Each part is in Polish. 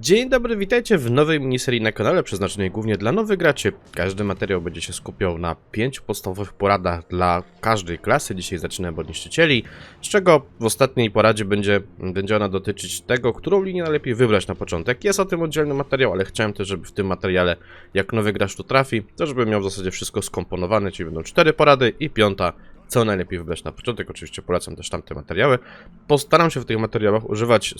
Dzień dobry, witajcie w nowej miniserii na kanale przeznaczonej głównie dla nowych graczy. Każdy materiał będzie się skupiał na pięciu podstawowych poradach dla każdej klasy. Dzisiaj zaczynamy od niszczycieli, z czego w ostatniej poradzie będzie, będzie ona dotyczyć tego, którą linię najlepiej wybrać na początek. Jest o tym oddzielny materiał, ale chciałem też, żeby w tym materiale, jak nowy gracz tu trafi, to żeby miał w zasadzie wszystko skomponowane, czyli będą cztery porady i piąta co najlepiej wybrać na początek. Oczywiście polecam też tamte materiały. Postaram się w tych materiałach używać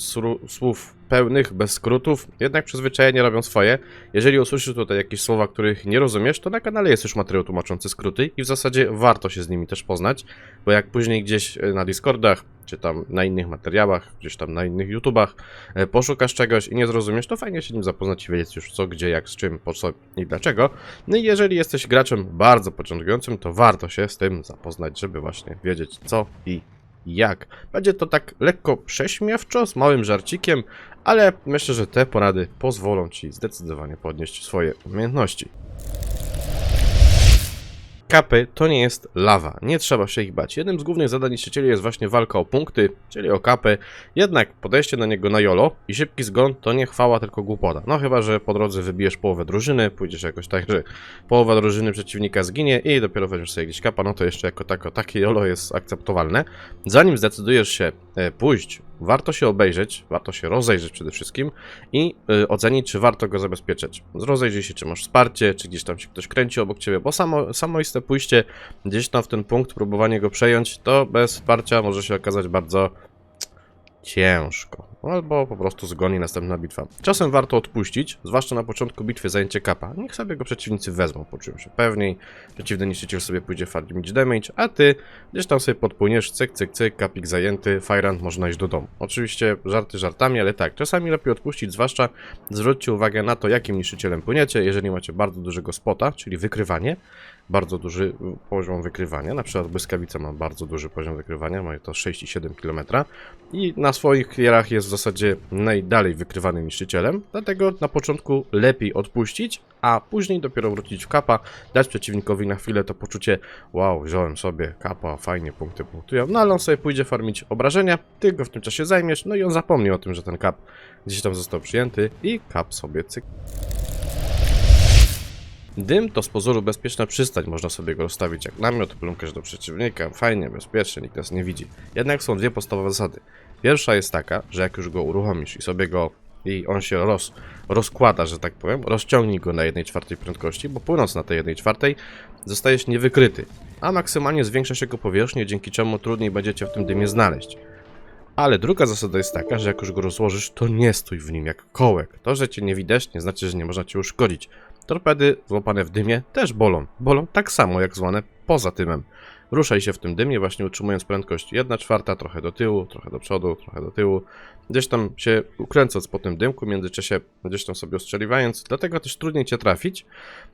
słów pełnych, bez skrótów, jednak przyzwyczajenie robią swoje. Jeżeli usłyszysz tutaj jakieś słowa, których nie rozumiesz, to na kanale jest już materiał tłumaczący skróty i w zasadzie warto się z nimi też poznać, bo jak później gdzieś e, na Discordach, czy tam na innych materiałach, gdzieś tam na innych YouTubach e, poszukasz czegoś i nie zrozumiesz, to fajnie się nim zapoznać i wiedzieć już co, gdzie, jak, z czym, po co i dlaczego. No i jeżeli jesteś graczem bardzo początkującym, to warto się z tym zapoznać, żeby właśnie wiedzieć co i jak. Będzie to tak lekko prześmiewczo, z małym żarcikiem, ale myślę, że te porady pozwolą Ci zdecydowanie podnieść swoje umiejętności. Kapy to nie jest lawa, nie trzeba się ich bać. Jednym z głównych zadań niszczycieli jest właśnie walka o punkty, czyli o kapy. Jednak podejście do niego na jolo i szybki zgon to nie chwała, tylko głupota. No chyba, że po drodze wybijesz połowę drużyny, pójdziesz jakoś tak, że połowa drużyny przeciwnika zginie i dopiero weźmiesz sobie gdzieś kapa, no to jeszcze jako tako, takie jolo jest akceptowalne. Zanim zdecydujesz się e, pójść, warto się obejrzeć, warto się rozejrzeć przede wszystkim i y, ocenić, czy warto go zabezpieczyć. Rozejrzyj się, czy masz wsparcie, czy gdzieś tam się ktoś kręci obok ciebie, bo samo, samoiste pójście gdzieś tam w ten punkt, próbowanie go przejąć, to bez wsparcia może się okazać bardzo ciężko. Albo po prostu zgoni następna bitwa. Czasem warto odpuścić, zwłaszcza na początku bitwy zajęcie kapa. Niech sobie go przeciwnicy wezmą, poczują się pewniej. Przeciwny niszczyciel sobie pójdzie farmić damage, a ty gdzieś tam sobie podpłyniesz, cyk, cyk, cyk, kapik zajęty, Fajrant można iść do domu. Oczywiście żarty żartami, ale tak, czasami lepiej odpuścić, zwłaszcza zwróćcie uwagę na to, jakim niszczycielem płyniecie. Jeżeli macie bardzo dużego spota, czyli wykrywanie, bardzo duży poziom wykrywania. Na przykład błyskawica ma bardzo duży poziom wykrywania, ma to 6,7 km i na swoich klierach jest zasadzie najdalej wykrywanym niszczycielem, dlatego na początku lepiej odpuścić, a później dopiero wrócić w kapa, dać przeciwnikowi na chwilę to poczucie wow, wziąłem sobie kapa, fajnie punkty punktują, no ale on sobie pójdzie farmić obrażenia, ty go w tym czasie zajmiesz, no i on zapomni o tym, że ten kap gdzieś tam został przyjęty i kap sobie cyk Dym to z pozoru bezpieczna przystań, można sobie go rozstawić jak namiot, plumkasz do przeciwnika, fajnie, bezpiecznie, nikt nas nie widzi. Jednak są dwie podstawowe zasady. Pierwsza jest taka, że jak już go uruchomisz i sobie go i on się roz, rozkłada, że tak powiem, rozciągnij go na 1 czwartej prędkości, bo płynąc na tej 1 czwartej zostajesz niewykryty, a maksymalnie zwiększa się jego powierzchnię, dzięki czemu trudniej będziecie w tym dymie znaleźć. Ale druga zasada jest taka, że jak już go rozłożysz, to nie stój w nim jak kołek. To, że cię nie widać, nie znaczy, że nie można cię uszkodzić. Torpedy złapane w dymie też bolą. Bolą tak samo jak złane poza dymem. Ruszaj się w tym dymie, właśnie utrzymując prędkość 1 czwarta, trochę do tyłu, trochę do przodu, trochę do tyłu. Gdzieś tam się ukręcąc po tym dymku, w międzyczasie gdzieś tam sobie ostrzeliwając, dlatego też trudniej cię trafić.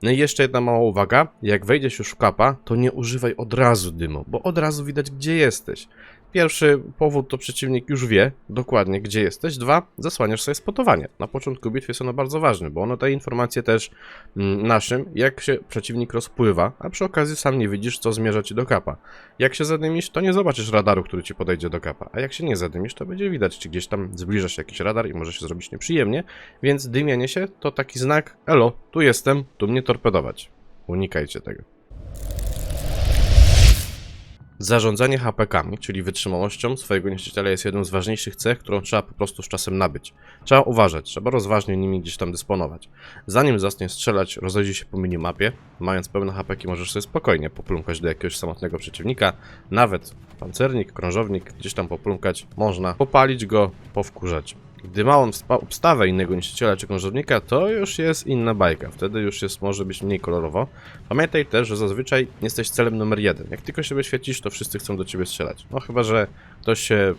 No i jeszcze jedna mała uwaga, jak wejdziesz już w kapa, to nie używaj od razu dymu, bo od razu widać gdzie jesteś. Pierwszy powód to przeciwnik już wie dokładnie gdzie jesteś. Dwa, zasłaniasz sobie spotowanie. Na początku bitwy jest ono bardzo ważne, bo ono daje informację też mm, naszym, jak się przeciwnik rozpływa, a przy okazji sam nie widzisz, co zmierza ci do kapa. Jak się zadymisz, to nie zobaczysz radaru, który ci podejdzie do kapa, a jak się nie zadymisz, to będzie widać, czy gdzieś tam zbliża się jakiś radar i może się zrobić nieprzyjemnie, więc dymienie się to taki znak, elo, tu jestem, tu mnie torpedować. Unikajcie tego. Zarządzanie HPK-ami, czyli wytrzymałością swojego niszczyciela jest jedną z ważniejszych cech, którą trzeba po prostu z czasem nabyć. Trzeba uważać, trzeba rozważnie nimi gdzieś tam dysponować. Zanim zaczniesz strzelać, rozejrzyj się po minimapie. Mając pełne HPki możesz sobie spokojnie poplumkać do jakiegoś samotnego przeciwnika. Nawet pancernik, krążownik, gdzieś tam poplumkać można. Popalić go, powkurzać. Gdy ma on obstawę innego niszczyciela czy krążownika, to już jest inna bajka. Wtedy już jest, może być mniej kolorowo. Pamiętaj też, że zazwyczaj jesteś celem numer jeden. Jak tylko się wyświecisz, to wszyscy chcą do ciebie strzelać. No chyba, że ktoś się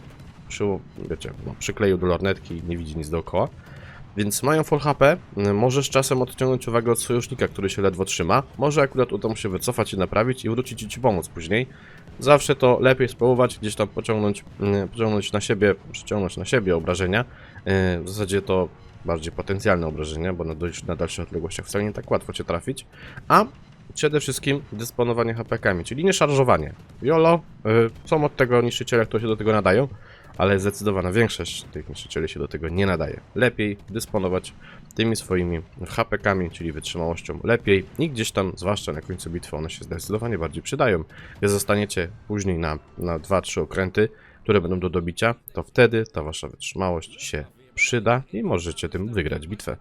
przy, wiecie, no, przykleił do lornetki i nie widzi nic dookoła. Więc mają full HP, y, możesz czasem odciągnąć uwagę od sojusznika, który się ledwo trzyma. Może akurat uda mu się wycofać i naprawić i wrócić i ci pomóc później. Zawsze to lepiej spróbować gdzieś tam pociągnąć, y, pociągnąć na siebie, przyciągnąć na siebie obrażenia. Y, W zasadzie to bardziej potencjalne obrażenia, bo na, dość, na dalszych odległościach wcale nie tak łatwo cię trafić. A przede wszystkim dysponowanie HPK-ami, czyli nie szarżowanie. YOLO, są od tego niszczyciele, które się do tego nadają, ale zdecydowana większość tych niszczycieli się do tego nie nadaje. Lepiej dysponować tymi swoimi HPK-ami, czyli wytrzymałością lepiej i gdzieś tam, zwłaszcza na końcu bitwy, one się zdecydowanie bardziej przydają. Gdy zostaniecie później na, na 2-3 okręty, które będą do dobicia, to wtedy ta wasza wytrzymałość się przyda i możecie tym wygrać bitwę.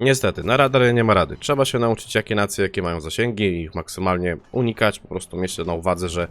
Niestety, na radary nie ma rady. Trzeba się nauczyć, jakie nacje, jakie mają zasięgi i ich maksymalnie unikać. Po prostu mieć na uwadze, że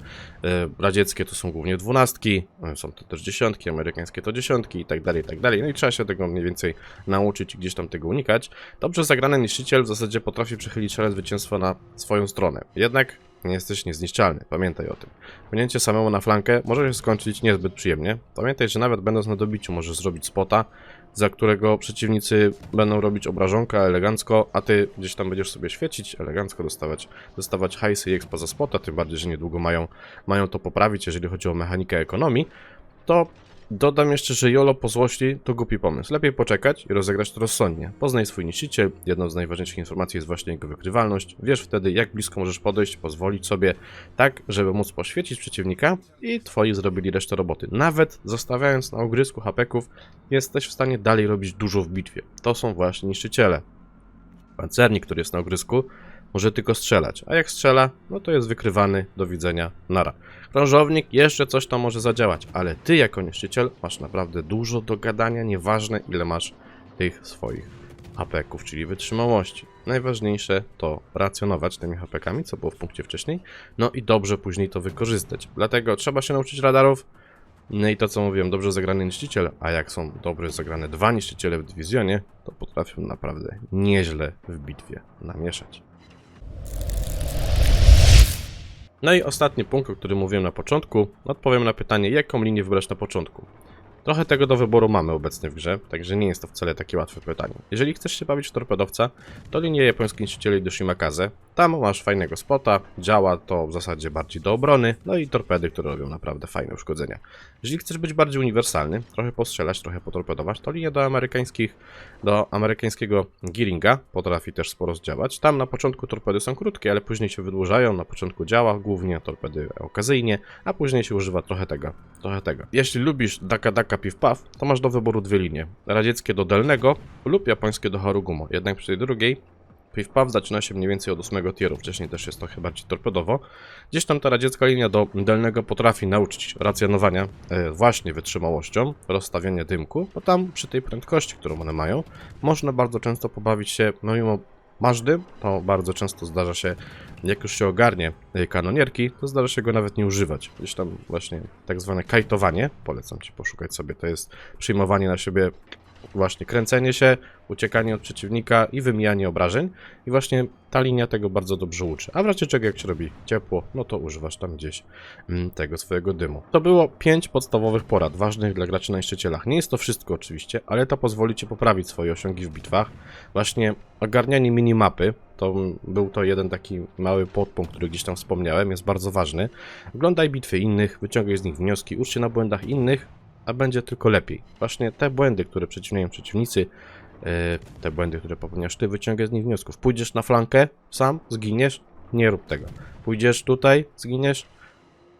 e, radzieckie to są głównie dwunastki, e, są to też dziesiątki, amerykańskie to dziesiątki i tak dalej, i tak dalej. No i trzeba się tego mniej więcej nauczyć i gdzieś tam tego unikać. Dobrze zagrany niszczyciel w zasadzie potrafi przechylić szale zwycięstwa na swoją stronę. Jednak jesteś niezniszczalny, pamiętaj o tym. Płynięcie samemu na flankę może się skończyć niezbyt przyjemnie. Pamiętaj, że nawet będąc na dobiciu możesz zrobić spota, za którego przeciwnicy będą robić obrażonka elegancko, a ty gdzieś tam będziesz sobie świecić, elegancko dostawać, dostawać hajsy i expa za spota, tym bardziej, że niedługo mają, mają to poprawić, jeżeli chodzi o mechanikę ekonomii, to dodam jeszcze, że Jolo po złości to głupi pomysł. Lepiej poczekać i rozegrać to rozsądnie. Poznaj swój niszczyciel, jedną z najważniejszych informacji jest właśnie jego wykrywalność. Wiesz wtedy, jak blisko możesz podejść, pozwolić sobie tak, żeby móc poświecić przeciwnika i twoi zrobili resztę roboty. Nawet zostawiając na ogrysku hapeków, jesteś w stanie dalej robić dużo w bitwie. To są właśnie niszczyciele. Pancernik, który jest na ogrysku, może tylko strzelać, a jak strzela, no to jest wykrywany, do widzenia, nara. Krążownik jeszcze coś tam może zadziałać, ale ty jako niszczyciel masz naprawdę dużo do gadania, nieważne ile masz tych swoich hapeków, czyli wytrzymałości. Najważniejsze to racjonować tymi hapekami, co było w punkcie wcześniej, no i dobrze później to wykorzystać. Dlatego trzeba się nauczyć radarów, no i to co mówiłem, dobrze zagrany niszczyciel, a jak są dobrze zagrane dwa niszczyciele w dywizjonie, to potrafią naprawdę nieźle w bitwie namieszać. No i ostatni punkt, o którym mówiłem na początku, odpowiem na pytanie, jaką linię wybrać na początku. Trochę tego do wyboru mamy obecnie w grze, także nie jest to wcale takie łatwe pytanie. Jeżeli chcesz się bawić w torpedowca, to linię japońskich niszczycieli do Shimakaze. Tam masz fajnego spota, działa to w zasadzie bardziej do obrony, no i torpedy, które robią naprawdę fajne uszkodzenia. Jeżeli chcesz być bardziej uniwersalny, trochę postrzelać, trochę potorpedować, to linia do amerykańskich, do amerykańskiego Gearinga potrafi też sporo zdziałać. Tam na początku torpedy są krótkie, ale później się wydłużają, na początku działa głównie torpedy okazyjnie, a później się używa trochę tego, trochę tego. Jeśli lubisz Daka Daka Piw Paw, to masz do wyboru dwie linie. Radzieckie do Delnego lub japońskie do Harugumo. Jednak przy tej drugiej Piw Paw zaczyna się mniej więcej od 8 tieru, wcześniej też jest trochę bardziej torpedowo. Gdzieś tam ta radziecka linia do Delnego potrafi nauczyć racjonowania e, właśnie wytrzymałością, rozstawiania dymku, bo tam przy tej prędkości, którą one mają, można bardzo często pobawić się, no mimo masz dym, to bardzo często zdarza się, jak już się ogarnie e, kanonierki, to zdarza się go nawet nie używać. Gdzieś tam właśnie tak zwane kajtowanie, polecam Ci poszukać sobie, to jest przyjmowanie na siebie właśnie kręcenie się, uciekanie od przeciwnika i wymijanie obrażeń. I właśnie ta linia tego bardzo dobrze uczy. A w razie czego jak się robi ciepło, no to używasz tam gdzieś mm, tego swojego dymu. To było 5 podstawowych porad, ważnych dla graczy na niszczycielach. Nie jest to wszystko oczywiście, ale to pozwoli Ci poprawić swoje osiągi w bitwach. Właśnie ogarnianie minimapy, to był to jeden taki mały podpunkt, który gdzieś tam wspomniałem, jest bardzo ważny. Oglądaj bitwy innych, wyciągaj z nich wnioski, ucz się na błędach innych, a będzie tylko lepiej. Właśnie te błędy, które przeciwniają przeciwnicy, e, te błędy, które popełniasz ty, wyciągaj z nich wniosków. Pójdziesz na flankę, sam, zginiesz, nie rób tego. Pójdziesz tutaj, zginiesz,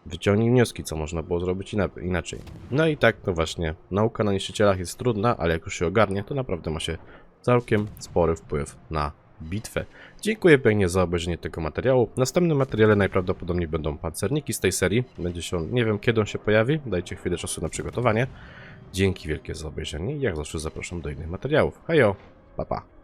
wyciągnij wnioski, co można było zrobić ina- inaczej. No i tak to właśnie, nauka na niszczycielach jest trudna, ale jak już się ogarnie, to naprawdę ma się całkiem spory wpływ na bitwę. Dziękuję pięknie za obejrzenie tego materiału. W następnym materiale najprawdopodobniej będą pancerniki z tej serii. Będzie się on, nie wiem kiedy on się pojawi, dajcie chwilę czasu na przygotowanie. Dzięki wielkie za obejrzenie i jak zawsze zapraszam do innych materiałów. Hejo, pa pa.